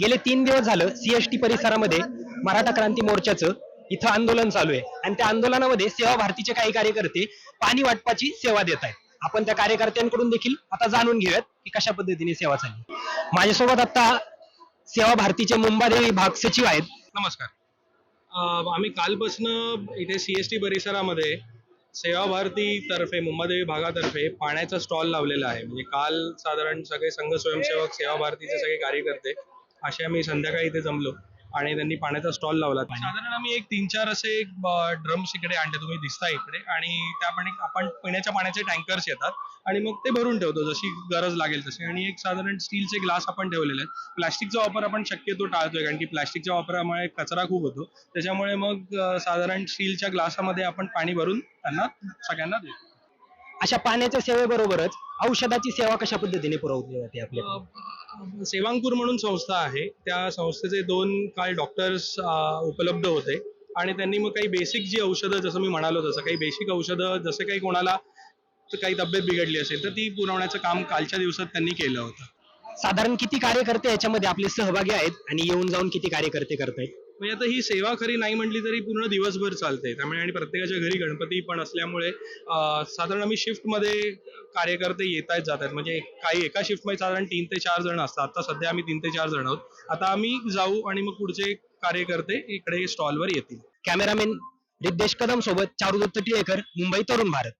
गेले तीन दिवस झालं सीएसटी परिसरामध्ये मराठा क्रांती मोर्चाचं इथं आंदोलन चालू आहे. आणि त्या आंदोलनामध्ये सेवा भारतीचे काही कार्यकर्ते पाणी वाटपाची सेवा देत आहेत. आपण त्या कार्यकर्त्यांकडून देखील आता जाणून घेऊयात की कशा पद्धतीने सेवा चालली. माझ्यासोबत आता सेवा भारतीचे मुंबादेवी भाग सचिव आहेत. नमस्कार. अं, आम्ही कालपासनं इथे सी एस टी परिसरामध्ये सेवा भारती तर्फे मुंबादेवी भागातर्फे पाण्याचा स्टॉल लावलेला आहे. म्हणजे काल साधारण सगळे संघ स्वयंसेवक सेवा भारतीचे सगळे कार्यकर्ते असे आम्ही संध्याकाळी इथे जमलो आणि त्यांनी पाण्याचा स्टॉल लावला. साधारण आम्ही एक तीन चार असे ड्रम्स इकडे आणले. तुम्ही दिसता इकडे. आणि त्यापणे आपण पिण्याच्या पाण्याचे टँकर्स येतात. आणि मग ते भरून ठेवतो जशी गरज लागेल तशी. आणि एक साधारण स्टीलचे ग्लास आपण ठेवलेले आहेत. प्लास्टिकचा वापर आपण शक्यतो टाळतोय. कारण की प्लास्टिकच्या वापरामुळे कचरा खूप होतो. त्याच्यामुळे मग साधारण स्टीलच्या ग्लासामध्ये आपण पाणी भरून त्यांना सगळ्यांना देतो. अशा पाण्याच्या सेवेबरोबरच औषधाची सेवा कशा पद्धतीने पुरवली जाते आपल्या? अं, सेवांकूर म्हणून संस्था आहे. त्या संस्थेचे दोन काल डॉक्टर्स उपलब्ध होते. आणि त्यांनी मग काही बेसिक जी औषधं जसं मी म्हणालो तसं काही बेसिक औषधं जसे काही कोणाला काही तब्येत बिघडली असेल तर ती पुरवण्याचं काम कालच्या दिवसात त्यांनी केलं होतं. साधारण किती कार्यकर्ते याच्यामध्ये आपले सहभागी आहेत आणि येऊन जाऊन किती कार्यकर्ते करतायत? म्हणजे आता ही सेवा खरी नाही म्हटली तरी पूर्ण दिवसभर चालते. त्यामुळे आणि प्रत्येकाच्या घरी गणपती पण असल्यामुळे साधारण आम्ही शिफ्टमध्ये कार्यकर्ते येत आहेत जात आहेत म्हणजे काही एका शिफ्टमध्ये साधारण तीन ते चार जण असतात. आता सध्या आम्ही तीन ते चार जण आहोत. आता आम्ही जाऊ आणि मग पुढचे कार्यकर्ते इकडे स्टॉलवर येतील. कॅमेरामॅन रिद्देश कदम सोबत चारुदत्त टिळेकर मुंबई तरुण भारत.